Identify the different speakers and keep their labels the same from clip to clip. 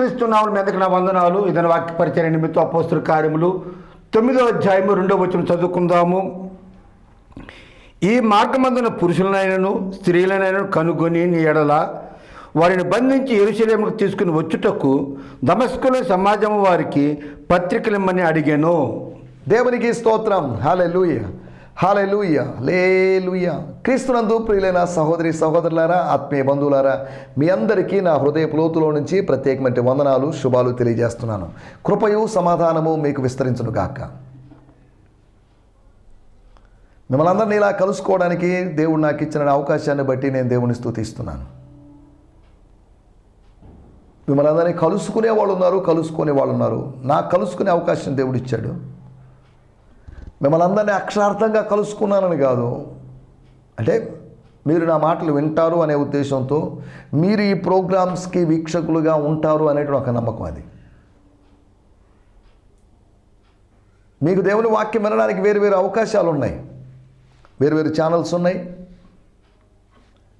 Speaker 1: యేసుక్రీస్తు మీదకి నా వందనాలు. ఇదన వాక్య పరిచయ నిమిత్తం అపోస్తుల కార్యములు. తొమ్మిదో అధ్యాయము రెండో వచ్చిన చదువుకుందాము. ఈ మార్గమందున పురుషులనైనను స్త్రీలనైనను కనుగొని నీ ఎడల వారిని బంధించి ఎరుశలేముకు తీసుకుని వచ్చుటకు దమస్కుల సమాజం వారికి పత్రికలిమ్మని అడిగాను.
Speaker 2: దేవునికి స్తోత్రం. హాలెలూయ హాలెలుయ లేలుయ క్రీస్తునందు ప్రియులైన సహోదరి సహోదరులారా ఆత్మీయ బంధువులారా మీ అందరికీ నా హృదయ లోతులో నుంచి ప్రత్యేకమైన వందనాలు శుభాలు తెలియజేస్తున్నాను. కృపయు సమాధానము మీకు విస్తరించును గాక. మిమ్మల్ని అందరినీ ఇలా కలుసుకోవడానికి దేవుడు నాకు ఇచ్చిన అవకాశాన్ని బట్టి నేను దేవుని స్థుతిస్తున్నాను. మిమ్మల్ని అందరినీ కలుసుకునే వాళ్ళు ఉన్నారు కలుసుకునే వాళ్ళు ఉన్నారు. నాకు కలుసుకునే అవకాశం దేవుడు ఇచ్చాడు. మిమ్మల్ని అందరినీ అక్షరార్థంగా కలుసుకున్నానని కాదు. అంటే మీరు నా మాటలు వింటారు అనే ఉద్దేశంతో మీరు ఈ ప్రోగ్రామ్స్కి వీక్షకులుగా ఉంటారు అనేటువంటి ఒక నమ్మకం అది. మీకు దేవుని వాక్యం వినడానికి వేరు వేరు అవకాశాలు ఉన్నాయి వేరు వేరు ఛానల్స్ ఉన్నాయి.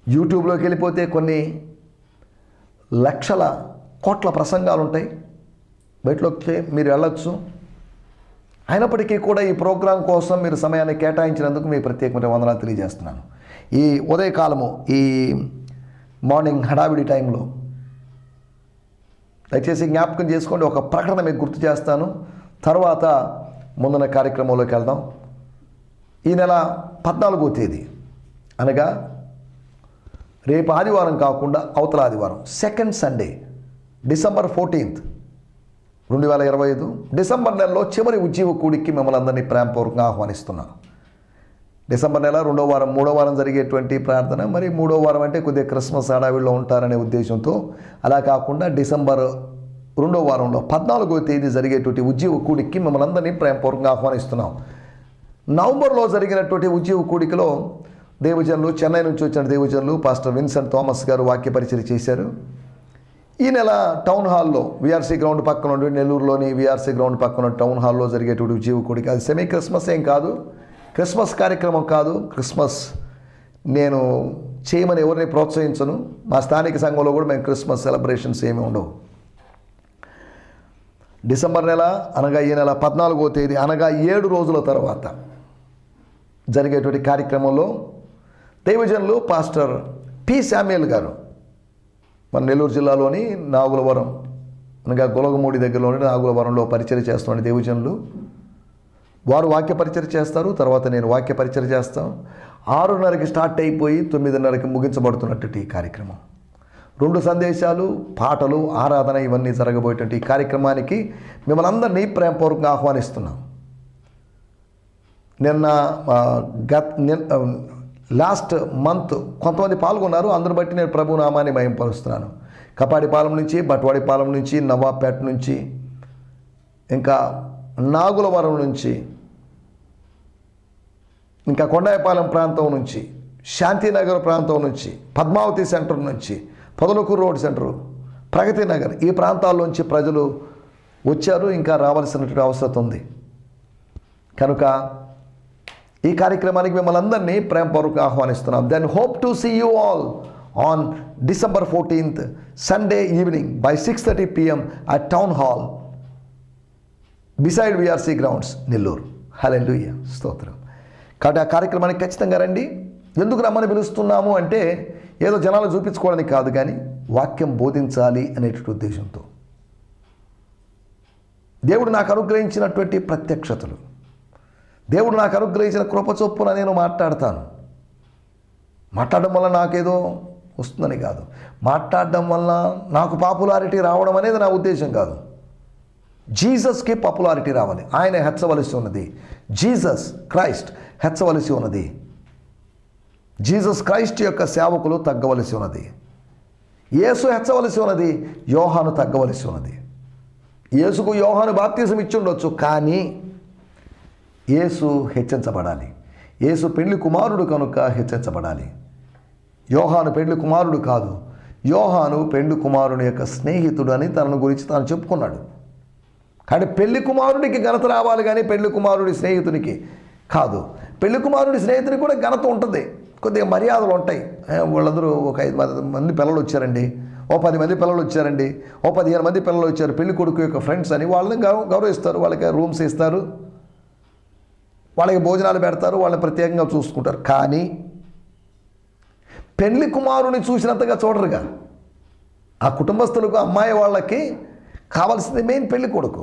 Speaker 2: యూట్యూబ్లోకి వెళ్ళిపోతే కొన్ని లక్షల కోట్ల ప్రసంగాలు ఉంటాయి బయటలోకి మీరు వెళ్ళొచ్చు. అయినప్పటికీ కూడా ఈ ప్రోగ్రాం కోసం మీరు సమయాన్ని కేటాయించినందుకు మీ ప్రత్యేకమైన వందనాలు తెలియజేస్తున్నాను. ఈ ఉదయకాలము ఈ మార్నింగ్ హడావిడి టైంలో దయచేసి జ్ఞాపకం చేసుకోండి ఒక ప్రకటన మీకు గుర్తు చేస్తాను. తర్వాత ముందున్న కార్యక్రమంలోకి వెళ్దాం. ఈ నెల పద్నాలుగో తేదీ అనగా రేపు ఆదివారం కాకుండా అవతల ఆదివారం సెకండ్ సండే డిసెంబర్ ఫోర్టీన్త్ రెండు వేల ఇరవై ఐదు డిసెంబర్ నెలలో చివరి ఉద్యోగ కూడికి మిమ్మల్ని అందరినీ ప్రేమపూర్వకంగా ఆహ్వానిస్తున్నాను. డిసెంబర్ నెల రెండో వారం మూడో వారం జరిగేటువంటి ప్రార్థన మరి మూడో వారం అంటే కొద్దిగా క్రిస్మస్ హడావిడిలో ఉంటారనే ఉద్దేశంతో అలా కాకుండా డిసెంబర్ రెండో వారంలో పద్నాలుగో తేదీ జరిగేటువంటి ఉద్యోగ కూడికి మిమ్మల్ని అందరినీ ప్రేమపూర్వకంగా ఆహ్వానిస్తున్నాం. నవంబర్లో జరిగినటువంటి ఉద్యోగ కూడికలో దేవజనులు చెన్నై నుంచి వచ్చిన దేవజనులు పాస్టర్ విన్సెంట్ థామస్ గారు వాక్యపరిచయం చేశారు. ఈ నెల టౌన్ హాల్లో విఆర్సీ గ్రౌండ్ పక్కన ఉండి నెల్లూరులోని విఆర్సీ గ్రౌండ్ పక్కన టౌన్ హాల్లో జరిగేటువంటి ఉద్యోగ అది సెమీ క్రిస్మస్ ఏం కాదు. క్రిస్మస్ కార్యక్రమం కాదు. క్రిస్మస్ నేను చేయమని ఎవరిని ప్రోత్సహించను. మా స్థానిక సంఘంలో కూడా మేము క్రిస్మస్ సెలబ్రేషన్స్ ఏమి ఉండవు. డిసెంబర్ నెల అనగా ఈ నెల పద్నాలుగో తేదీ అనగా ఏడు రోజుల తర్వాత జరిగేటువంటి కార్యక్రమంలో దైవజనులు పాస్టర్ పి. శామ్యుల్ గారు మన నెల్లూరు జిల్లాలోని నాగులవరం అనగా గొలగమూడి దగ్గరలోని నాగులవరంలో పరిచయం చేస్తున్న దేవజనులు వారు వాక్య పరిచయం చేస్తారు తర్వాత నేను వాక్య పరిచయం చేస్తాను ఆరున్నరకి స్టార్ట్ అయిపోయి తొమ్మిదిన్నరకి ముగించబడుతున్నట్టు ఈ కార్యక్రమం. రెండు సందేశాలు పాటలు ఆరాధన ఇవన్నీ జరగబోయేటువంటి ఈ కార్యక్రమానికి మిమ్మల్ని అందరినీ ప్రేమపూర్వకంగా ఆహ్వానిస్తున్నాం. నిన్న ఆ, గత లాస్ట్ మంత్ కొంతమంది పాల్గొన్నారు. అందరిని బట్టి నేను ప్రభు నామాన్ని మయంపరుస్తున్నాను కపాడిపాలెం నుంచి బట్వాడిపాలెం నుంచి నవాబ్పేట నుంచి ఇంకా నాగులవరం నుంచి ఇంకా కొండాయపాలెం ప్రాంతం నుంచి శాంతినగర్ ప్రాంతం నుంచి పద్మావతి సెంటర్ నుంచి పొదలకూరు రోడ్ సెంటర్ ప్రగతి నగర్ ఈ ప్రాంతాల్లోంచి ప్రజలు వచ్చారు. ఇంకా రావాల్సినటువంటి అవసరం ఉంది. కనుక ఈ కార్యక్రమానికి మిమ్మల్ని అందరినీ ప్రేమపూర్వక ఆహ్వానిస్తున్నాం. Then hope to see you all on December fourteenth Sunday evening by six thirty PM at town hall beside VRC grounds Nellore hallelujah స్తోత్రం. కాబట్టి ఆ కార్యక్రమానికి ఖచ్చితంగా రండి. ఎందుకు రమ్మని పిలుస్తున్నాము అంటే ఏదో జనాలు చూపించుకోవడానికి కాదు కానీ వాక్యం బోధించాలి అనేటువంటి ఉద్దేశంతో. దేవుడు నాకు అనుగ్రహించినటువంటి ప్రత్యక్షతలు. దేవుడు నాకు అనుగ్రహించిన కృప చొప్పున నేను మాట్లాడతాను. మాట్లాడడం వల్ల నాకేదో వస్తుందని కాదు. మాట్లాడడం వల్ల నాకు పాపులారిటీ రావడం అనేది నా ఉద్దేశం కాదు. జీసస్కి పాపులారిటీ రావాలి. ఆయన హెచ్చవలసి ఉన్నది. జీసస్ క్రైస్ట్ హెచ్చవలసి ఉన్నది. జీసస్ క్రైస్ట్ యొక్క సేవకులు తగ్గవలసి ఉన్నది. యేసు హెచ్చవలసి ఉన్నది. యోహాను తగ్గవలసి ఉన్నది. యేసుకు యోహాను బాప్తీసం ఇచ్చి ఉండొచ్చు. కానీ యేసు హెచ్చరించబడాలి. యేసు పెళ్ళి కుమారుడు కనుక హెచ్చరించబడాలి. యోహాను పెళ్ళి కుమారుడు కాదు. యోహాను పెళ్ళి కుమారుని యొక్క స్నేహితుడు అని తనను గురించి తాను చెప్పుకున్నాడు. కానీ పెళ్ళి కుమారుడికి ఘనత రావాలి కానీ పెళ్ళి కుమారుడి స్నేహితునికి కాదు. పెళ్ళి కుమారుడి స్నేహితునికి కూడా ఘనత ఉంటుంది. కొద్దిగా మర్యాదలు ఉంటాయి. వాళ్ళందరూ ఒక ఐదు పది మంది పిల్లలు వచ్చారండి. ఓ పది మంది పిల్లలు వచ్చారండి. ఓ పదిహేను మంది పిల్లలు వచ్చారు. పెళ్ళి కొడుకు యొక్క ఫ్రెండ్స్ అని వాళ్ళని గౌ- గౌరవిస్తారు. వాళ్ళకి రూమ్స్ ఇస్తారు. వాళ్ళకి భోజనాలు పెడతారు వాళ్ళని ప్రత్యేకంగా చూసుకుంటారు. కానీ పెళ్ళి కుమారుని చూసినంతగా చూడరుగా. ఆ కుటుంబస్తులకు అమ్మాయి వాళ్ళకి కావాల్సింది మెయిన్ పెళ్ళి కొడుకు.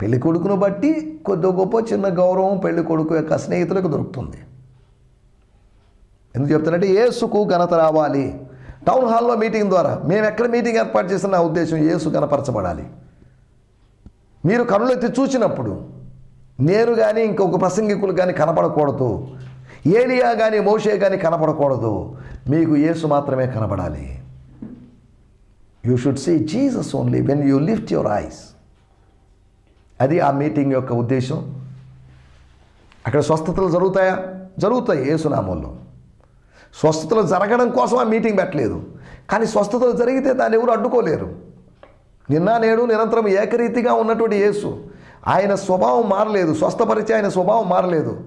Speaker 2: పెళ్ళి కొడుకును బట్టి కొద్ది గొప్ప చిన్న గౌరవం పెళ్ళి కొడుకు యొక్క స్నేహితులకు దొరుకుతుంది. ఎందుకు చెప్తానంటే ఏసుకు ఘనత రావాలి. టౌన్ హాల్లో మీటింగ్ ద్వారా మేము ఎక్కడ మీటింగ్ ఏర్పాటు చేసిన నా ఉద్దేశం ఏసు కనపరచబడాలి మీరు కనులెత్తి చూసినప్పుడు నేను కానీ ఇంకొక ప్రసంగికులు కానీ కనపడకూడదు. ఏలియా కానీ మోషే కానీ కనపడకూడదు. మీకు యేసు మాత్రమే కనపడాలి you should see Jesus only when you lift your eyes అది ఆ మీటింగ్ యొక్క ఉద్దేశం. అక్కడ స్వస్థతలు జరుగుతాయా? జరుగుతాయి ఏసునామంలో స్వస్థతలు జరగడం కోసం ఆ మీటింగ్ పెట్టలేదు. కానీ స్వస్థతలు జరిగితే దాన్ని ఎవరు అడ్డుకోలేరు. నిన్న నేడు నిరంతరం ఏకరీతిగా ఉన్నటువంటి యేసు ఆయన స్వభావం మారలేదు. స్వస్థపరిచే ఆయన స్వభావం మారలేదు.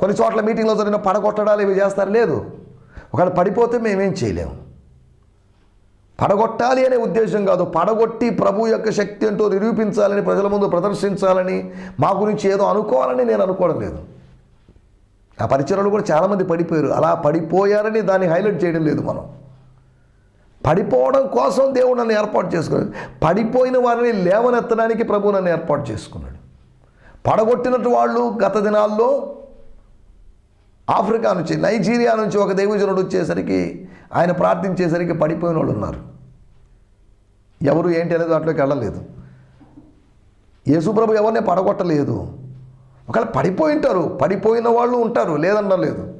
Speaker 2: కొన్ని చోట్ల మీటింగ్లో జరిగిన పడగొట్టడాలు ఇవి చేస్తారు. లేదు. ఒకవేళ పడిపోతే మేమేం చేయలేము. పడగొట్టాలి అనే ఉద్దేశం కాదు. పడగొట్టి ప్రభు యొక్క శక్తి అంటూ నిరూపించాలని ప్రజల ముందు ప్రదర్శించాలని మా గురించి ఏదో అనుకోవాలని నేను అనుకోవడం లేదు. ఆ పరిచయలు కూడా చాలామంది పడిపోయారు. అలా పడిపోయారని దాన్ని హైలైట్ చేయడం లేదు మనం. పడిపోవడం కోసం దేవుడు నన్ను ఏర్పాటు చేసుకున్నాడు. పడిపోయిన వారిని లేవనెత్తడానికి ప్రభు నన్ను ఏర్పాటు చేసుకున్నాడు. పడగొట్టినట్టు వాళ్ళు గత దినాల్లో ఆఫ్రికా నుంచి నైజీరియా నుంచి ఒక దైవజనుడు వచ్చేసరికి ఆయన ప్రార్థించేసరికి పడిపోయిన వాళ్ళు ఉన్నారు. ఎవరు ఏంటి అనేది దాంట్లోకి వెళ్ళలేదు. యేసుప్రభు ఎవరిని పడగొట్టలేదు. ఒకవేళ పడిపోయి ఉంటారు పడిపోయిన వాళ్ళు ఉంటారు లేదనలేదు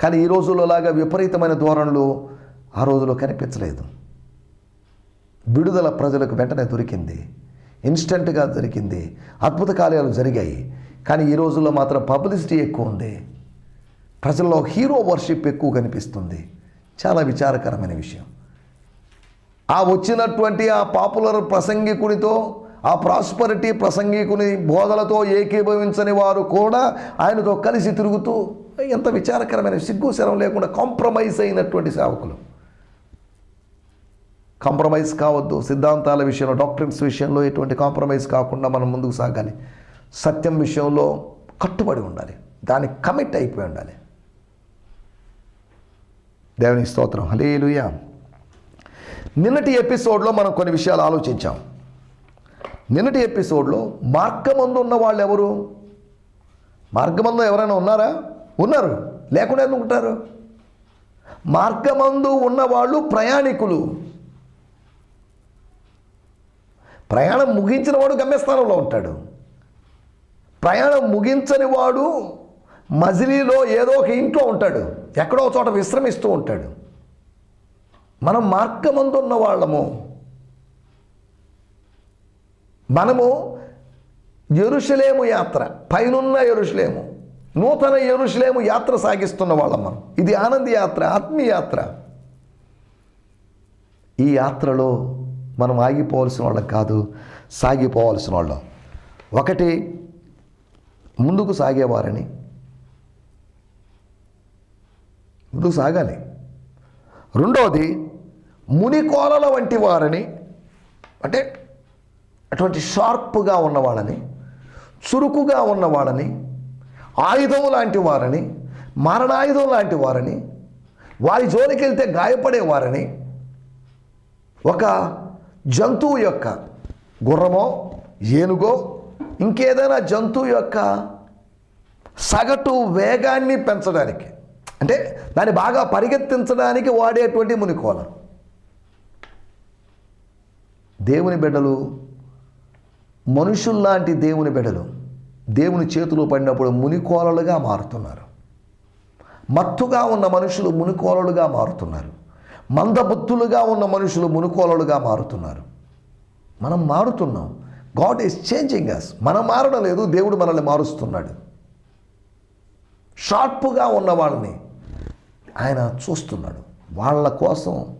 Speaker 2: కానీ ఈ రోజుల్లో లాగా విపరీతమైన ధోరణులు ఆ రోజులో కనిపించలేదు. విడుదల ప్రజలకు వెంటనే దొరికింది. ఇన్స్టెంట్గా దొరికింది. అద్భుత కార్యాలు జరిగాయి. కానీ ఈ రోజుల్లో మాత్రం పబ్లిసిటీ ఎక్కువ ఉంది. ప్రజల్లో హీరో వర్షిప్ ఎక్కువ కనిపిస్తుంది. చాలా విచారకరమైన విషయం. ఆ వచ్చినటువంటి ఆ పాపులర్ ప్రసంగికునితో ఆ ప్రాస్పరిటీ ప్రసంగికుని బోధలతో ఏకీభవించని వారు కూడా ఆయనతో కలిసి తిరుగుతూ ఎంత విచారకరమైన సిగ్గు శరం లేకుండా కాంప్రమైజ్ అయినటువంటి సేవకులు. కాంప్రమైజ్ కావద్దు. సిద్ధాంతాల విషయంలో డాక్టర్స్ విషయంలో ఎటువంటి కాంప్రమైజ్ కాకుండా మనం ముందుకు సాగాలి. సత్యం విషయంలో కట్టుబడి ఉండాలి. దానికి కమిట్ అయిపోయి ఉండాలి. దేవుని స్తోత్రం. హలేలుయా నిన్నటి ఎపిసోడ్లో మనం కొన్ని విషయాలు ఆలోచించాం. నిన్నటి ఎపిసోడ్లో మార్గమందు ఉన్న వాళ్ళు ఎవరు మార్గమందు ఎవరైనా ఉన్నారా? ఉన్నారు. లేకుండా ఎందుకు ఉంటారు? మార్గమందు ఉన్నవాళ్ళు ప్రయాణికులు. ప్రయాణం ముగించిన వాడు గమ్యస్థానంలో ఉంటాడు. ప్రయాణం ముగించని వాడు మజిలీలో ఏదో ఒక ఇంట్లో ఉంటాడు. ఎక్కడో ఒక చోట విశ్రమిస్తూ ఉంటాడు. మనం మార్గమందు ఉన్న వాళ్ళము. మనము ఎరుషలేము యాత్ర పైనున్న ఎరుషలేము నూతన ఎరుషలేము యాత్ర సాగిస్తున్న వాళ్ళం మనం. ఇది ఆనంద యాత్ర ఆత్మీయాత్ర. ఈ యాత్రలో మనం ఆగిపోవాల్సిన వాళ్ళం కాదు సాగిపోవాల్సిన వాళ్ళం. ఒకటి ముందుకు సాగేవారని. ముందుకు సాగాలి. రెండవది మునికోలల వంటి వారని అంటే అటువంటి షార్ప్గా ఉన్నవాళ్ళని చురుకుగా ఉన్నవాళ్ళని ఆయుధం లాంటి వారని మరణాయుధం లాంటి వారని వారి జోలికి వెళ్తే గాయపడేవారని ఒక జంతువు యొక్క గుర్రమో ఏనుగో ఇంకేదైనా జంతువు యొక్క సగటు వేగాన్ని పెంచడానికి అంటే దాన్ని బాగా పరిగెత్తించడానికి వాడేటువంటి మునికోలం దేవుని బిడ్డలు మనుషుల్లాంటి దేవుని బిడ్డలు దేవుని చేతులు పడినప్పుడు మునికోలలుగా మారుతున్నారు. మత్తుగా ఉన్న మనుషులు మునికోలలుగా మారుతున్నారు. మందబుద్ధులుగా ఉన్న మనుషులు మునుకోలలుగా మారుతున్నారు. మనం మారుతున్నాం. గాడ్ ఈస్ చేంజింగ్ అస్ మనం మారడం లేదు దేవుడు మనల్ని మారుస్తున్నాడు. షార్ప్గా ఉన్న వాళ్ళని ఆయన చూస్తున్నాడు. వాళ్ళ కోసం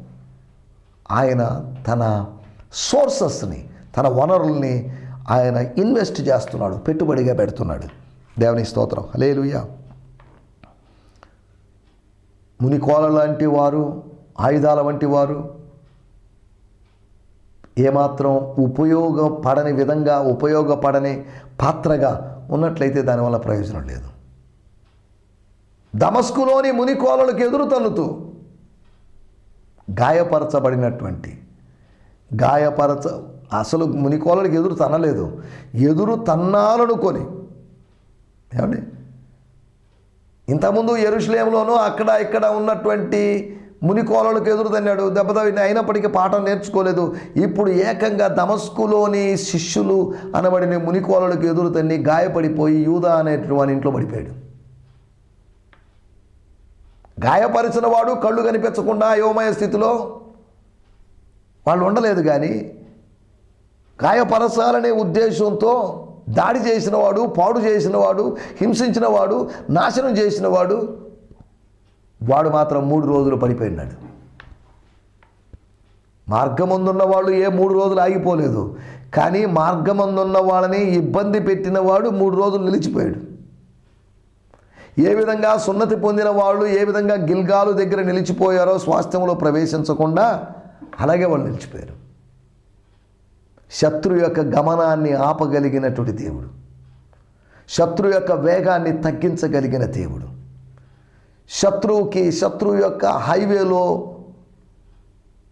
Speaker 2: ఆయన తన సోర్సెస్ని తన వనరుల్ని ఆయన ఇన్వెస్ట్ చేస్తున్నాడు పెట్టుబడిగా పెడుతున్నాడు. దేవుని స్తోత్రం. లేలుయ్యా మునికోల లాంటి వారు ఆయుధాల వంటి వారు. ఏమాత్రం ఉపయోగపడని విధంగా ఉపయోగపడని పాత్రగా ఉన్నట్లయితే దానివల్ల ప్రయోజనం లేదు. దమస్కులోని మునికోలలకు ఎదురు తల్లుతూ గాయపరచబడినటువంటి గాయపరచ అసలు మునికోలకి ఎదురు తనలేదు ఎదురు తన్నాలనుకొని ఏమండి? ఇంతకుముందు ఎరుషులేంలోనూ అక్కడ ఇక్కడ ఉన్నటువంటి మునికోలలకు ఎదురు తన్నాడు దెబ్బతగిన అయినప్పటికీ పాఠం నేర్చుకోలేదు. ఇప్పుడు ఏకంగా దమస్కులోని శిష్యులు అనబడిన మునికోలలకు ఎదురు తన్ని గాయపడిపోయి యూదా అనేటువంటి ఇంట్లో పడిపోయాడు. గాయపరిచిన వాడు కళ్ళు కనిపించకుండా అయోమయ స్థితిలో వాళ్ళు ఉండలేదు కానీ గాయపరచాలనే ఉద్దేశంతో దాడి చేసినవాడు పాడు చేసినవాడు హింసించినవాడు నాశనం చేసినవాడు వాడు మాత్రం మూడు రోజులు పడిపోయినాడు. మార్గమందున్న వాళ్ళు ఏ మూడు రోజులు ఆగిపోలేదు. కానీ మార్గమందున్న వాళ్ళని ఇబ్బంది పెట్టిన వాడు మూడు రోజులు నిలిచిపోయాడు. ఏ విధంగా సున్నతి పొందిన వాళ్ళు ఏ విధంగా గిల్గాలు దగ్గర నిలిచిపోయారో స్వాస్థ్యంలో ప్రవేశించకుండా అలాగే వాళ్ళు నిలిచిపోయారు. శత్రు యొక్క గమనాన్ని ఆపగలిగినటువంటి దేవుడు. శత్రు యొక్క వేగాన్ని తగ్గించగలిగిన దేవుడు. శత్రువుకి శత్రువు యొక్క హైవేలో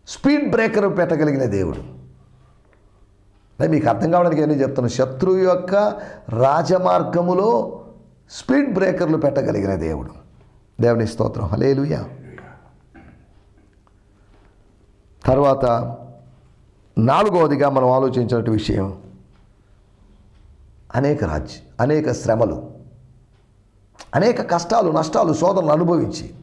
Speaker 2: స్పీడ్ బ్రేకర్ పెట్టగలిగిన దేవుడు. అదే మీకు అర్థం కావడానికి ఏమీ చెప్తున్నాను శత్రువు యొక్క రాజమార్గములో స్పీడ్ బ్రేకర్లు పెట్టగలిగిన దేవుడు. దేవుని స్తోత్రం. హలేలుయ తర్వాత నాలుగవదిగా మనం ఆలోచించినటువంటి విషయం అనేక రాజ్య అనేక శ్రమలు. అనేక కష్టాలు నష్టాలు శోధనలు అనుభవించి.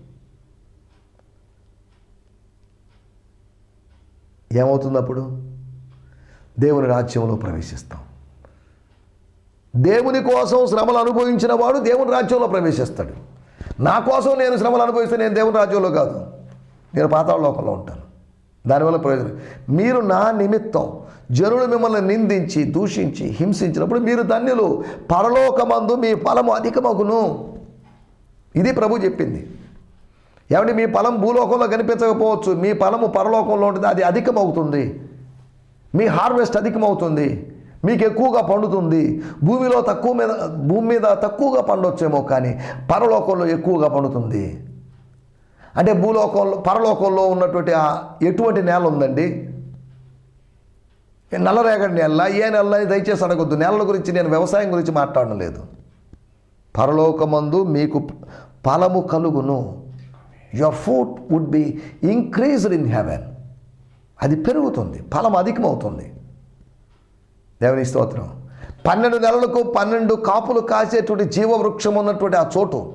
Speaker 2: ఏమవుతుంది అప్పుడు దేవుని రాజ్యంలో ప్రవేశిస్తాం. దేవుని కోసం శ్రమలు అనుభవించిన వాడు దేవుని రాజ్యంలో ప్రవేశిస్తాడు. నా కోసం నేను శ్రమలు అనుభవిస్తే నేను దేవుని రాజ్యంలో కాదు. నేను పాతాళ లోకంలో ఉంటాను. దానివల్ల ప్రయోజనం. మీరు నా నిమిత్తం జనులు మిమ్మల్ని నిందించి దూషించి హింసించినప్పుడు మీరు ధన్యులు. పరలోకమందు మీ ఫలము అధికమగును. ఇది ప్రభు చెప్పింది. ఏమంటే మీ ఫలం భూలోకంలో కనిపించకపోవచ్చు. మీ ఫలము పరలోకంలో ఉంటుంది? అది అధికమవుతుంది. మీ హార్వెస్ట్ అధికమవుతుంది. మీకు ఎక్కువగా పండుతుంది. భూమిలో తక్కువ మీద భూమి మీద తక్కువగా పండొచ్చేమో కానీ పరలోకంలో ఎక్కువగా పండుతుంది. అంటే భూలోకంలో పరలోకంలో ఉన్నటువంటి ఎటువంటి నేల ఉందండి? నల్లరేగడి నెల ఏ నెల దయచేసి అడగొద్దు. నెలల గురించి నేను వ్యవసాయం గురించి మాట్లాడడం లేదు. పరలోకమందు మీకు ఫలము కలుగును. Your food would be increased in heaven అది పెరుగుతుంది ఫలం అధికమవుతుంది. దేవుని స్తోత్రం. పన్నెండు నెలలకు పన్నెండు కాపులు కాసేటువంటి జీవవృక్షం ఉన్నటువంటి ఆ చోటు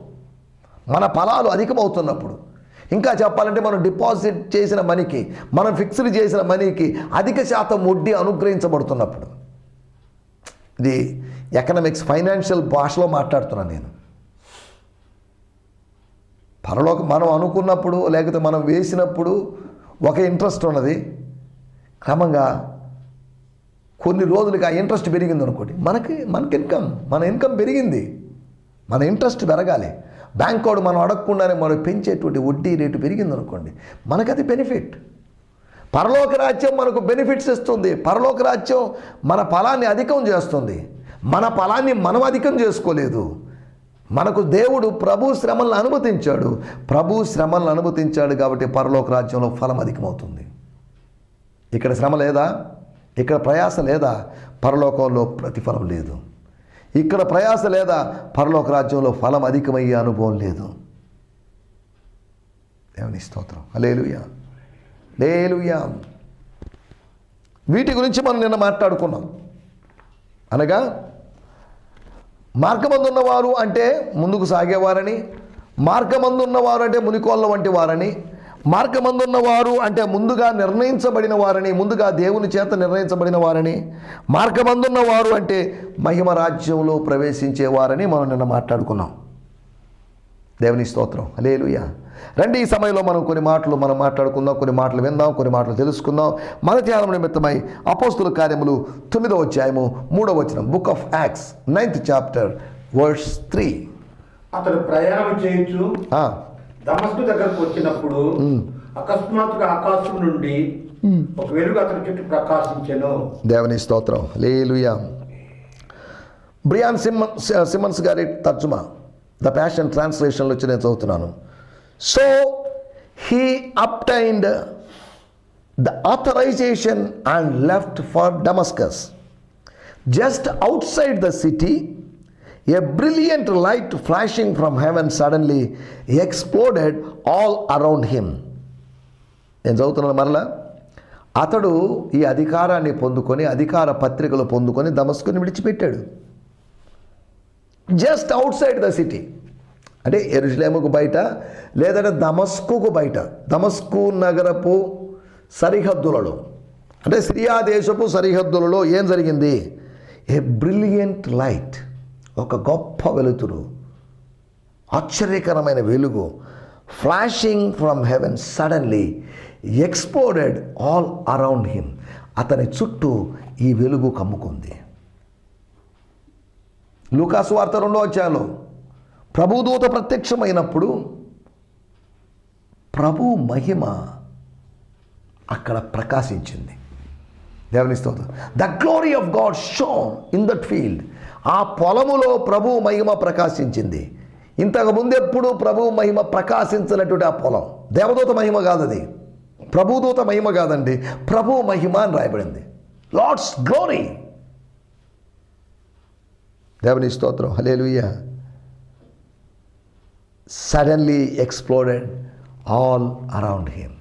Speaker 2: మన ఫలాలు అధికమవుతున్నప్పుడు ఇంకా చెప్పాలంటే మనం డిపాజిట్ చేసిన మనీకి మనం ఫిక్స్డ్ చేసిన మనీకి అధిక శాతం వడ్డీ అనుగ్రహించబడుతున్నప్పుడు. ఇది ఎకనామిక్స్ ఫైనాన్షియల్ భాషలో మాట్లాడుతున్నాను నేను. పరలోక మనం అనుకున్నప్పుడు లేకపోతే మనం వేసినప్పుడు ఒక ఇంట్రెస్ట్ ఉన్నది. క్రమంగా కొన్ని రోజులకి ఆ ఇంట్రెస్ట్ పెరిగింది అనుకోండి మనకి మనకి ఇన్కమ్ మన ఇన్కమ్ పెరిగింది. మన ఇంట్రెస్ట్ పెరగాలి. బ్యాంక్ వాడు మనం అడగకుండానే మనం పెంచేటువంటి వడ్డీ రేటు పెరిగింది అనుకోండి మనకు అది బెనిఫిట్ పరలోక రాజ్యం మనకు బెనిఫిట్స్ ఇస్తుంది. పరలోక రాజ్యం మన ఫలాన్ని అధికం చేస్తుంది. మన ఫలాన్ని మనం అధికం చేసుకోలేదు. మనకు దేవుడు ప్రభు శ్రమలను అనుమతించాడు. ప్రభు శ్రమలను అనుమతించాడు కాబట్టి పరలోక రాజ్యంలో ఫలం అధికమవుతుంది. ఇక్కడ శ్రమ లేదా? ఇక్కడ ప్రయాస లేదా? పరలోకంలో ప్రతిఫలం లేదు. ఇక్కడ ప్రయాస లేదా? పరలోక రాజ్యంలో ఫలం అధికమయ్యే అనుభవం లేదు. దేవుని స్తోత్రం. లేలుయా లేలుయా వీటి గురించి మనం నిన్న మాట్లాడుకున్నాం. అనగా మార్గమందున్నవారు అంటే ముందుకు సాగేవారని మార్గమందున్నవారు అంటే మునికోళ్ళ వంటి వారని మార్గమందున్నవారు అంటే ముందుగా నిర్ణయించబడిన వారని ముందుగా దేవుని చేత నిర్ణయించబడిన వారని మార్గమందున్నవారు అంటే మహిమ రాజ్యంలో ప్రవేశించేవారని మనం నిన్న మాట్లాడుకున్నాం. దేవుని స్తోత్రం. అలేలుయా రండి ఈ సమయంలో మనం కొన్ని మాటలు మనం మాట్లాడుకుందాం కొన్ని మాటలు విందాం కొన్ని మాటలు తెలుసుకుందాం. మన ధ్యానం నిమిత్తమై అపోస్తుల కార్యములు తొమ్మిదవ అధ్యాయము మూడవ వచనం book of Acts ninth chapter words three.
Speaker 1: అతడు ప్రయాణం చేయొచ్చు దమస్కు దగ్గరకు వచ్చినప్పుడు అకస్మాత్తుగా ఆకాశం నుండి ఒక వెలుగు అతని చుట్టూ ప్రకాశించెను.
Speaker 2: దేవుని స్తోత్రం. లేలుయా బ్రియాన్ సిమ్మన్ సిమన్స్ గారి తర్జుమా ద ప్యాషన్ ట్రాన్స్లేషన్లో వచ్చి నేను చదువుతున్నాను. So he obtained the authorisation and left for Damascus just outside the city a brilliant light flashing from heaven suddenly exploded all around him నేను చదువుతున్నాను మరలా? అతడు ఈ అధికారాన్ని పొందుకొని అధికార పత్రికలు పొందుకొని దమస్కుని విడిచిపెట్టాడు. Just outside the city అంటే ఎరుషలేముకు బయట లేదంటే దమస్కుకు బయట. దమస్కు నగరపు సరిహద్దులలో. అంటే సిరియా దేశపు సరిహద్దులలో ఏం జరిగింది? ఏ బ్రిలియంట్ లైట్ ఒక గొప్ప వెలుతురు ఆశ్చర్యకరమైన వెలుగు flashing from heaven suddenly exploded all around him అతని చుట్టూ ఈ వెలుగు కమ్ముకుంది. లూకాసు వార్త రెండో వచ్చాను ప్రభుదూత ప్రత్యక్షమైనప్పుడు ప్రభు మహిమ అక్కడ ప్రకాశించింది. దేవుని స్తోత్రం. The glory of God shone in that field ఆ పొలములో ప్రభు మహిమ ప్రకాశించింది. ఇంతకు ముందెప్పుడు ప్రభు మహిమ ప్రకాశించినటువంటి ఆ పొలం? దేవదూత మహిమ కాదు అది ప్రభుదూత మహిమ కాదండి. ప్రభు మహిమ అని రాయబడింది. Lord's glory! దేవుని స్తోత్రం. Hallelujah suddenly exploded all around him.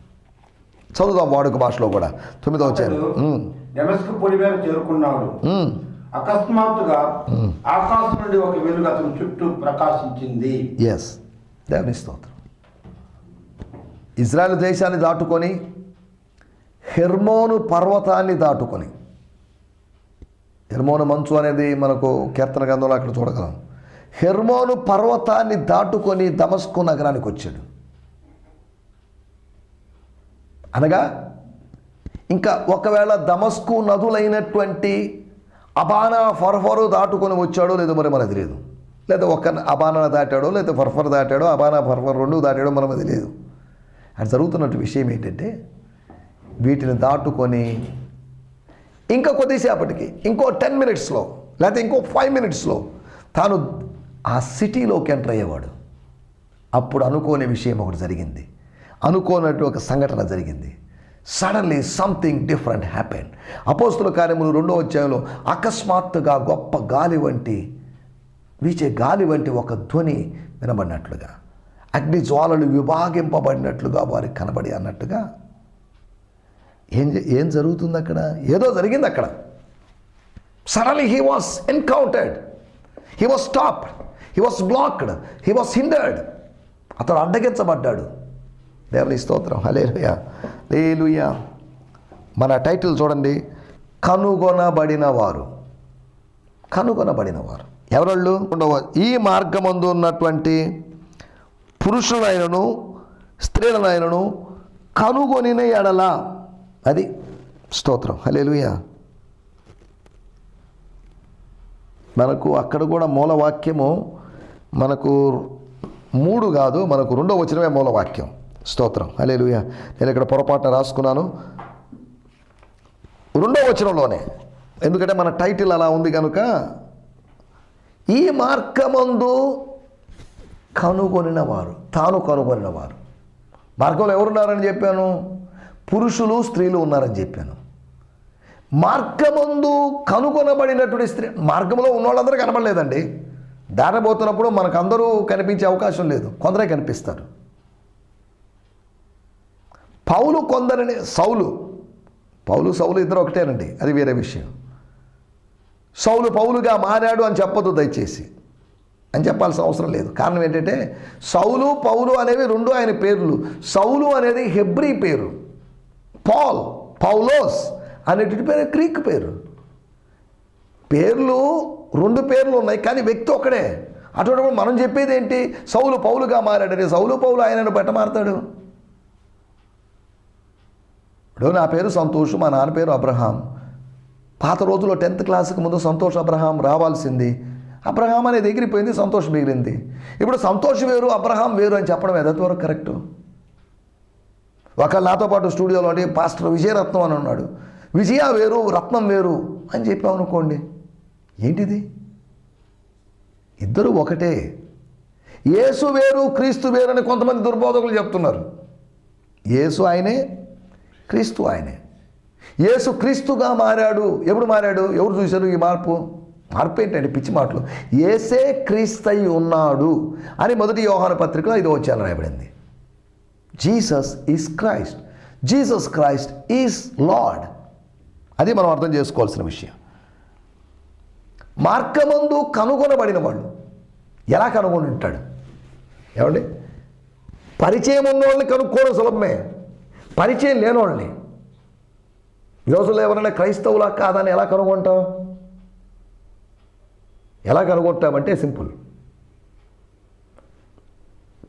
Speaker 2: చదువుదాం వాడుక భాషలో కూడా. తొమ్మిదో వచ్చాను
Speaker 1: డెమస్క్ చేరుకున్నాడు. అకస్మాత్తుగా ఆకాశం నుండి ఒక వెలుగు అతని చుట్టూ ప్రకాశించింది.
Speaker 2: ఎస్ దేవుని స్తోత్రం. ఇజ్రాయెల్ దేశాన్ని దాటుకొని హెర్మోను పర్వతాన్ని దాటుకొని. హెర్మోను మంచు అనేది మనకు కీర్తన గ్రంథంలో అక్కడ చూడగలం. హెర్మోను పర్వతాన్ని దాటుకొని దమస్కు నగరానికి వచ్చాడు. అనగా ఇంకా ఒకవేళ దమస్కు నదులైనటువంటి అబానా ఫర్ఫరు దాటుకొని వచ్చాడో లేదో మరి మనకు తెలియదు. లేదా ఒక్క అబానా దాటాడో లేదా ఫర్ఫర్ దాటాడో అబానా ఫర్ఫర్ రెండు దాటాడో మనకు తెలియదు. అది జరుగుతున్నట్టు విషయం ఏంటంటే వీటిని దాటుకొని ఇంకా కొద్దిసేపటికి ఇంకో టెన్ మినిట్స్లో లేకపోతే ఇంకో ఫైవ్ మినిట్స్లో తాను ఆ సిటీలోకి ఎంటర్ అయ్యేవాడు. అప్పుడు అనుకోని విషయం ఒకటి జరిగింది. అనుకోనట్టు ఒక సంఘటన జరిగింది. సడన్లీ సంథింగ్ డిఫరెంట్ హ్యాపెన్ అపోస్తుల కార్యములు రెండో అధ్యాయంలో అకస్మాత్తుగా గొప్ప గాలి వంటి వీచే గాలి వంటి ఒక ధ్వని వినబడినట్లుగా అగ్ని జ్వాలలు విభాగింపబడినట్లుగా వారికి కనబడి అన్నట్టుగా ఏం ఏం జరుగుతుంది అక్కడ? ఏదో జరిగింది అక్కడ. Suddenly he was encountered he was stopped he was blocked he was hindered అతడు అడ్డగించబడ్డాడు. దేవుని స్తోత్రం. హలేలుయ లేలుయ మన టైటిల్ చూడండి. కనుగొనబడిన వారు. కనుగొనబడిన వారు. ఎవరళ్ళు? ఉండవ ఈ మార్గమందు ఉన్నటువంటి పురుషులైనను స్త్రీలనైనను కనుగొనిన ఎడల. అది స్తోత్రం. హలేలుయ మనకు అక్కడ కూడా మూలవాక్యము మనకు మూడు కాదు మనకు రెండో వచనమే మూలవాక్యం. స్తోత్రం. హలేలుయ నేను ఇక్కడ పొరపాటున రాసుకున్నాను. రెండో వచనంలోనే. ఎందుకంటే మన టైటిల్ అలా ఉంది కనుక ఈ మార్గమందు కనుగొనిన వారు తాను కనుగొనిన వారు మార్గంలో ఎవరున్నారని చెప్పాను? పురుషులు స్త్రీలు ఉన్నారని చెప్పాను. మార్గమందు కనుగొనబడినటువంటి స్త్రీ మార్గంలో ఉన్నవాళ్ళందరూ కనబడలేదండి. దారబోతున్నప్పుడు మనకు అందరూ కనిపించే అవకాశం లేదు. కొందరే కనిపిస్తారు. పౌలు కొందరిని సౌలు పౌలు సౌలు ఇద్దరు ఒకటేనండి అది వేరే విషయం. సౌలు పౌలుగా మారాడు అని చెప్పొద్దు దయచేసి. అని చెప్పాల్సిన అవసరం లేదు. కారణం ఏంటంటే సౌలు పౌలు అనేవి రెండు ఆయన పేర్లు. సౌలు అనేది హెబ్రీ పేరు. పాల్ పౌలోస్ అనేటి పేరు గ్రీక్ పేరు. పేర్లు రెండు పేర్లు ఉన్నాయి కానీ వ్యక్తి ఒకడే. అటువంటి మనం చెప్పేది ఏంటి సౌలు పౌలుగా మారాడని. సౌలు పౌలు ఆయనను బట్ట మారతాడు ఇప్పుడు నా పేరు సంతోష్ మా నాన్న పేరు అబ్రహాం. పాత రోజుల్లో టెన్త్ క్లాస్కి ముందు సంతోష్ అబ్రహాం రావాల్సింది. అబ్రహాం అనేది ఎగిరిపోయింది సంతోష్ మిగిలింది. ఇప్పుడు సంతోష్ వేరు అబ్రహాం వేరు అని చెప్పడం ఎదటివరకు కరెక్టు? ఒకళ్ళు నాతో పాటు స్టూడియోలో ఉండి పాస్టర్ విజయరత్నం అని ఉన్నాడు విజయ వేరు రత్నం వేరు అని చెప్పామనుకోండి ఏంటిది? ఇద్దరు ఒకటే. యేసు వేరు క్రీస్తు వేరు అని కొంతమంది దుర్బోధకులు చెప్తున్నారు. యేసు ఆయనే క్రీస్తు ఆయనే. యేసు క్రీస్తుగా మారాడు. ఎప్పుడు మారాడు? ఎవరు చూశారు ఈ మార్పు? మార్పు ఏంటంటే పిచ్చి మాటలు. ఏసే క్రీస్తై ఉన్నాడు అని మొదటి యోహాన పత్రికలో ఇది వచ్చాను రాయబడింది. Jesus is Christ. Jesus Christ is Lord. అది మనం అర్థం చేసుకోవాల్సిన విషయం. మార్గమందు కనుగొనబడిన వాళ్ళు ఎలా కనుగొని ఉంటాడు ఏమండి? పరిచయం ఉన్న వాళ్ళని కనుక్కోవడం సులభమే. పరిచయం లేనోళ్ళని ఈ రోజుల్లో ఎవరైనా క్రైస్తవులా కాదని ఎలా కనుగొంటాం? ఎలా కనుగొంటామంటే సింపుల్.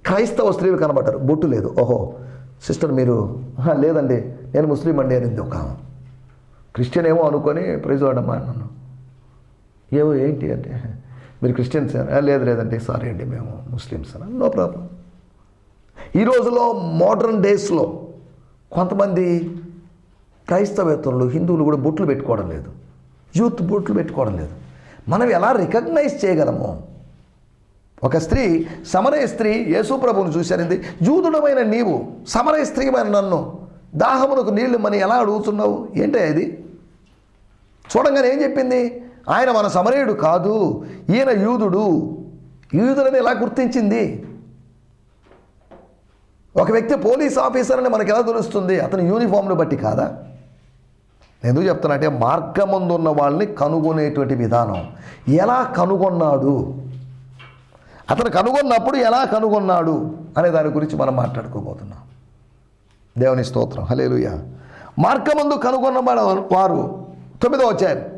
Speaker 2: క్రైస్తవ స్త్రీలు కనబడ్డారు. బొట్టు లేదు. ఓహో సిస్టర్ మీరు లేదండి. నేను ముస్లిం అండి అనింది ఒక క్రిస్టియన్ ఏమో అనుకొని ప్రైజ్ వాడమ్మా అన్నాను. ఏమో ఏంటి అంటే మీరు క్రిస్టియన్స్ లేదు లేదండి సారీ అండి మేము ముస్లిమ్స్ నో ప్రాబ్లం. ఈ రోజులో మోడర్న్ డేస్లో కొంతమంది క్రైస్తవేత్తలు హిందువులు కూడా బొట్లు పెట్టుకోవడం లేదు. యూత్ బొట్లు పెట్టుకోవడం లేదు. మనం ఎలా రికగ్నైజ్ చేయగలము? ఒక స్త్రీ సమరయ స్త్రీ యేసు ప్రభువును చూశారింది. జూదుడమైన నీవు సమరయ స్త్రీమైన నన్ను దాహమునకు నీళ్ళు మని ఎలా అడుగుతున్నావు? ఏంటే ఇది? చూడంగానే ఏం చెప్పింది? ఆయన మన సమరయుడు కాదు ఈయన యూదుడు. యూదులని ఎలా గుర్తించింది? ఒక వ్యక్తి పోలీస్ ఆఫీసర్ అని మనకు ఎలా తెలుస్తుంది? అతని యూనిఫామ్ను బట్టి కాదా? ఎందుకు చెప్తున్నా అంటే మార్గమందు ఉన్న వాళ్ళని కనుగొనేటువంటి విధానం. ఎలా కనుగొన్నాడు? అతను కనుగొన్నప్పుడు ఎలా కనుగొన్నాడు? అనే దాని గురించి మనం మాట్లాడుకోబోతున్నాం. దేవుని స్తోత్రం. హలేలుయ మార్గమందు కనుగొన్న వారు తొమ్మిదో వచ్చారు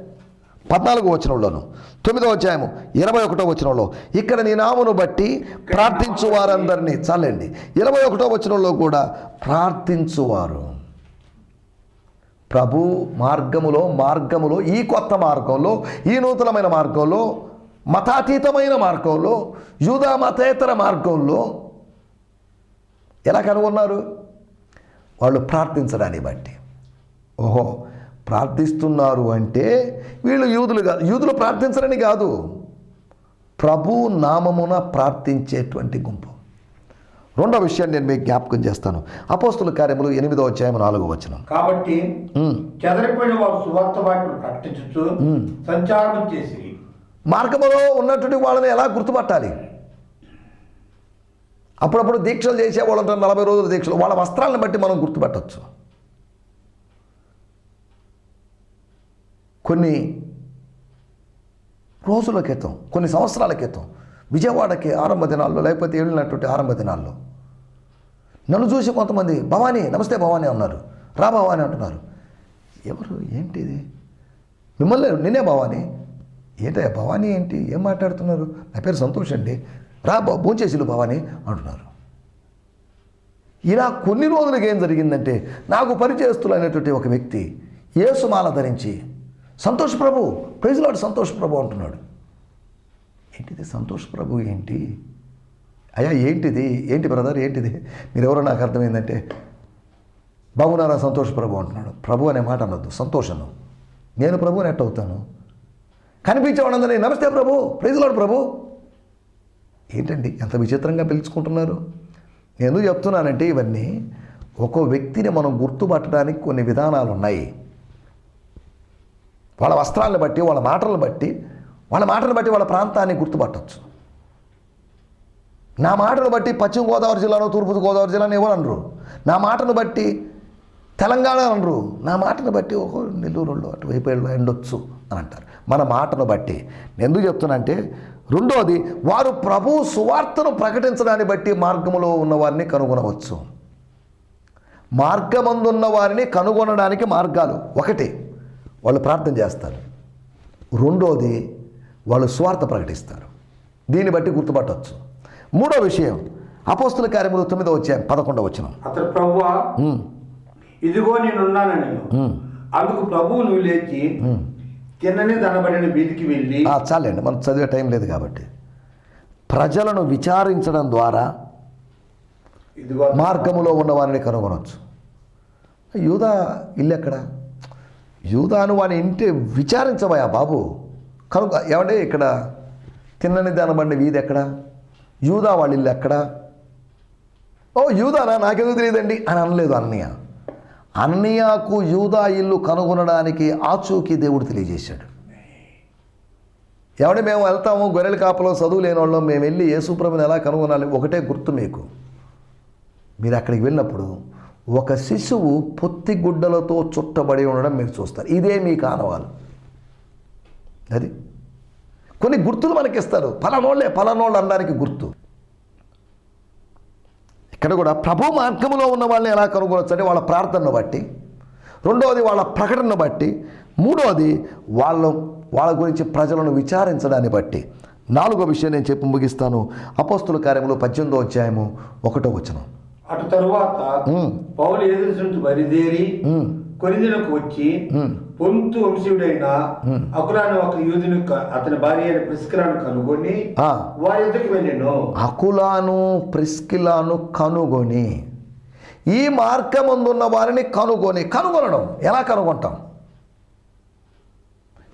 Speaker 2: పద్నాలుగు వచనంలోను. తొమ్మిదో అధ్యాయము ఇరవై ఒకటో వచనంలో ఇక్కడ నీ నామును బట్టి ప్రార్థించు వారందరినీ చాలండి. ఇరవై ఒకటో వచనంలో కూడా ప్రార్థించువారు. ప్రభు మార్గములో మార్గములో ఈ కొత్త మార్గంలో ఈ నూతనమైన మార్గంలో మతాతీతమైన మార్గంలో యూదా మతేతర మార్గంలో ఎలా కనుగొన్నారు? వాళ్ళు ప్రార్థించడాన్ని బట్టి. ఓహో ప్రార్థిస్తున్నారు అంటే వీళ్ళు యూదులు కాదు. యూదులు ప్రార్థించరని కాదు. ప్రభు నామమున ప్రార్థించేటువంటి గుంపు. రెండో విషయాన్ని నేను మీకు జ్ఞాపకం చేస్తాను. అపోస్తుల కార్యములు ఎనిమిదో అధ్యాయం నాలుగో వచనం.
Speaker 1: కాబట్టి. చెదరిపోయిన వారు సువార్త వాక్యం ప్రకటించు సంచారం చేసి
Speaker 2: మార్గములో ఉన్నటువంటి వాళ్ళని ఎలా గుర్తుపట్టాలి? అప్పుడప్పుడు దీక్షలు చేసే వాళ్ళు నలభై రోజుల దీక్షలు. వాళ్ళ వస్త్రాలను బట్టి మనం గుర్తుపట్టవచ్చు కొన్ని రోజుల క్రితం కొన్ని సంవత్సరాల క్రితం విజయవాడకి ఆరంభ దినాల్లో లేకపోతే వెళ్ళినటువంటి ఆరంభ దినాల్లో నన్ను చూసి కొంతమంది భవానీ నమస్తే భవానీ అన్నారు. రా భవానీ అంటున్నారు. ఎవరు? ఏంటిది మిమ్మల్ని నేనే భవానీ. ఏంటయ్యా భవానీ ఏంటి? ఏం మాట్లాడుతున్నారు? నా పేరు సంతోష్ అండి. రా భోంచేసిలు భవానీ అంటున్నారు. ఇలా కొన్ని రోజులకి ఏం జరిగిందంటే నాకు పరిచయస్తులు అనేటువంటి ఒక వ్యక్తి ఏసుమాల ధరించి సంతోష్ ప్రభు ప్రైజ్లాడు సంతోష్ ప్రభు అంటున్నాడు. ఏంటిది సంతోష్ ప్రభు ఏంటి? అయ్యా ఏంటిది? ఏంటి బ్రదర్ ఏంటిది? మీరెవరో నాకు అర్థమైందంటే బాగున్నారా సంతోష్ ప్రభు అంటున్నాడు. ప్రభు అనే మాట అనొద్దు సంతోషను నేను ప్రభు నెట్ అవుతాను కనిపించేవాడందరి నమస్తే ప్రభు ప్రైజ్లాడు ప్రభు. ఏంటండి ఎంత విచిత్రంగా పిలుచుకుంటున్నారు? నేను చెప్తున్నానంటే ఇవన్నీ ఒక్కో వ్యక్తిని మనం గుర్తుపట్టడానికి కొన్ని విధానాలు ఉన్నాయి వాళ్ళ వస్త్రాలను బట్టి వాళ్ళ మాటలను బట్టి వాళ్ళ మాటను బట్టి వాళ్ళ ప్రాంతాన్ని గుర్తుపట్టవచ్చు నా మాటను బట్టి పశ్చిమ గోదావరి జిల్లాలో తూర్పు గోదావరి జిల్లాను ఎవరు అనరు. నా మాటను బట్టి తెలంగాణ అనరు. నా మాటను బట్టి ఒక నెల్లూరులో అటువైపు వెళ్ళి ఎండొచ్చు అని అంటారు. మన మాటను బట్టి. నేను ఎందుకు చెప్తున్నా అంటే రెండోది వారు ప్రభు సువార్తను ప్రకటించడాన్ని బట్టి మార్గములో ఉన్నవారిని కనుగొనవచ్చు. మార్గమందున్న వారిని కనుగొనడానికి మార్గాలు ఒకటి. వాళ్ళు ప్రార్థన చేస్తారు. రెండోది వాళ్ళు స్వార్థ ప్రకటిస్తారు. దీన్ని బట్టి గుర్తుపట్టవచ్చు మూడో విషయం అపోస్తుల కార్యములు తొమ్మిదో వచ్చాయి పదకొండో వచ్చిన
Speaker 1: అతడు ప్రభువా ఇదిగో నేనున్నానని అందుకు ప్రభువు నువ్వు లేచి తిన్నని దనబడిన వీధికి వెళ్ళి
Speaker 2: చాలండి మనం చదివే టైం లేదు కాబట్టి. ప్రజలను విచారించడం ద్వారా మార్గములో ఉన్న వారిని కనుగొనవచ్చు యూదా ఇల్లు ఎక్కడ? యూదాను వాని ఇంటి విచారించవయా బాబు. కనుక ఏమంటే ఇక్కడ? తిన్నని దానబండి వీధి ఎక్కడ? యూదా వాళ్ళ ఇల్లు ఎక్కడ? ఓ యూదానా? నాకెందుకు తెలియదండి? అని అనలేదు అన్నయ్య. అన్నయ్యకు యూదా ఇల్లు కనుగొనడానికి ఆచూకీ దేవుడు తెలియజేశాడు. ఎవడే మేము వెళ్తాము గొర్రెల కాపలో చదువు లేని వాళ్ళం మేము వెళ్ళి యేసుప్రభుని ఎలా కనుగొనాలి? ఒకటే గుర్తు మీకు. మీరు అక్కడికి వెళ్ళినప్పుడు ఒక శిశువు పొత్తి గుడ్డలతో చుట్టబడి ఉండడం మీరు చూస్తారు. ఇదే మీ కానవాలు అది. కొన్ని గుర్తులు మనకిస్తారు. పలానోళ్ళే పలానోళ్ళు అనడానికి గుర్తు. ఇక్కడ కూడా ప్రభు మార్గంలో ఉన్న వాళ్ళని ఎలా కనుగొనొచ్చు అంటే వాళ్ళ ప్రార్థనను బట్టి రెండవది వాళ్ళ ప్రకటనను బట్టి మూడవది వాళ్ళ వాళ్ళ గురించి ప్రజలను విచారించడాన్ని బట్టి. నాలుగో విషయం నేను చెప్పి ముగిస్తాను. అపోస్తుల కార్యములు పద్దెనిమిదో అధ్యాయము ఒకటో వచనం.
Speaker 1: అటు తరువాత పౌలు ఎదురు
Speaker 2: ఉమ్,
Speaker 1: కొరిందులకు వచ్చి పొంతు వంశీయుడైన అకులాను ఒక యూదుని అతని భార్య అయిన ప్రిస్కిలాను కనుగొని వారి ఎదుటికి వెళ్ళాను.
Speaker 2: అకులాను ప్రిస్కిలాను కనుగొని ఈ మార్గమందున్న వారిని కనుగొని కనుగొనడం. ఎలా కనుగొంటాం?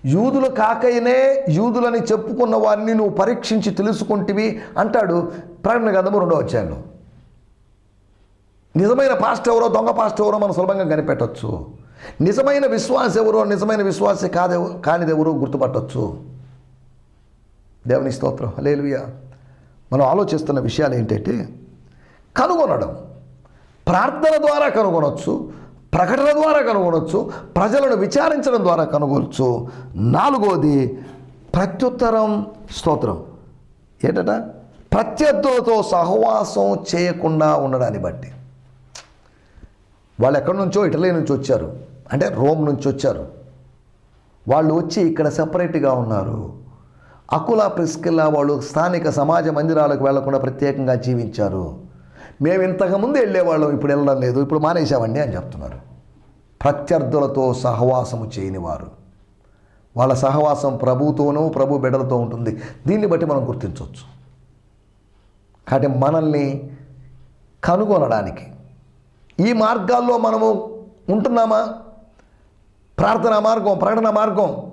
Speaker 2: యూదులు కాకైనే యూదులని చెప్పుకున్న వారిని నువ్వు పరీక్షించి తెలుసుకుంటివి అంటాడు ప్రకటన గ్రంథము రెండో అధ్యాయంలో. నిజమైన పాస్ట్ ఎవరో దొంగ పాస్ట్ ఎవరో మనం సులభంగా కనిపెట్టవచ్చు నిజమైన విశ్వాస ఎవరో నిజమైన విశ్వాస కాదెవ కానిదెవరో గుర్తుపట్టవచ్చు దేవుని స్తోత్రం. లేలుయ మనం ఆలోచిస్తున్న విషయాలు ఏంటంటే కనుగొనడం. ప్రార్థన ద్వారా కనుగొనవచ్చు ప్రకటన ద్వారా కనుగొనవచ్చు ప్రజలను విచారించడం ద్వారా కనుగొనవచ్చు నాలుగోది ప్రత్యుత్తరం స్తోత్రం. ఏంటట? ప్రత్యర్థులతో సహవాసం చేయకుండా ఉండడాన్ని బట్టి. వాళ్ళు ఎక్కడి నుంచో ఇటలీ నుంచి వచ్చారు. అంటే రోమ్ నుంచి వచ్చారు. వాళ్ళు వచ్చి ఇక్కడ సెపరేట్గా ఉన్నారు. అకులా ప్రిస్కిల్లా వాళ్ళు స్థానిక సమాజ మందిరాలకు వెళ్ళకుండా ప్రత్యేకంగా జీవించారు. మేము ఇంతకుముందు వెళ్ళేవాళ్ళం ఇప్పుడు వెళ్ళడం లేదు ఇప్పుడు మానేశామండి అని చెప్తున్నారు. ప్రత్యర్థులతో సహవాసము చేయని వారు వాళ్ళ సహవాసం ప్రభుతోనూ ప్రభు బిడ్డలతో ఉంటుంది. దీన్ని బట్టి మనం గుర్తించవచ్చు. కాబట్టి మనల్ని కనుగొనడానికి ఈ మార్గాల్లో మనము ఉంటున్నామా? ప్రార్థన మార్గం ప్రకటన మార్గం.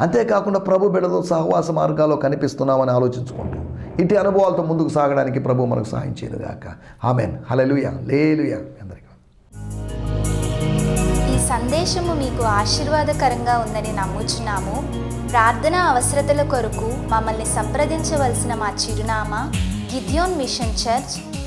Speaker 2: అంతేకాకుండా ప్రభు బిడ్డతో సహవాస మార్గాల్లో కనిపిస్తున్నామని ఆలోచించుకుంటూ ఇటు అనుభవాలతో ముందుకు సాగడానికి ప్రభు మనకు సహాయం చేయనుగాక ఆమెన్. హలలుయ లేలుయ. అందరికీ.
Speaker 3: ఈ సందేశము మీకు ఆశీర్వాదకరంగా ఉందని నమ్ముచున్నాము. ప్రార్థన అవసరతల కొరకు మమ్మల్ని సంప్రదించవలసిన మా చిరునామా గిద్యోన్ మిషన్ చర్చ్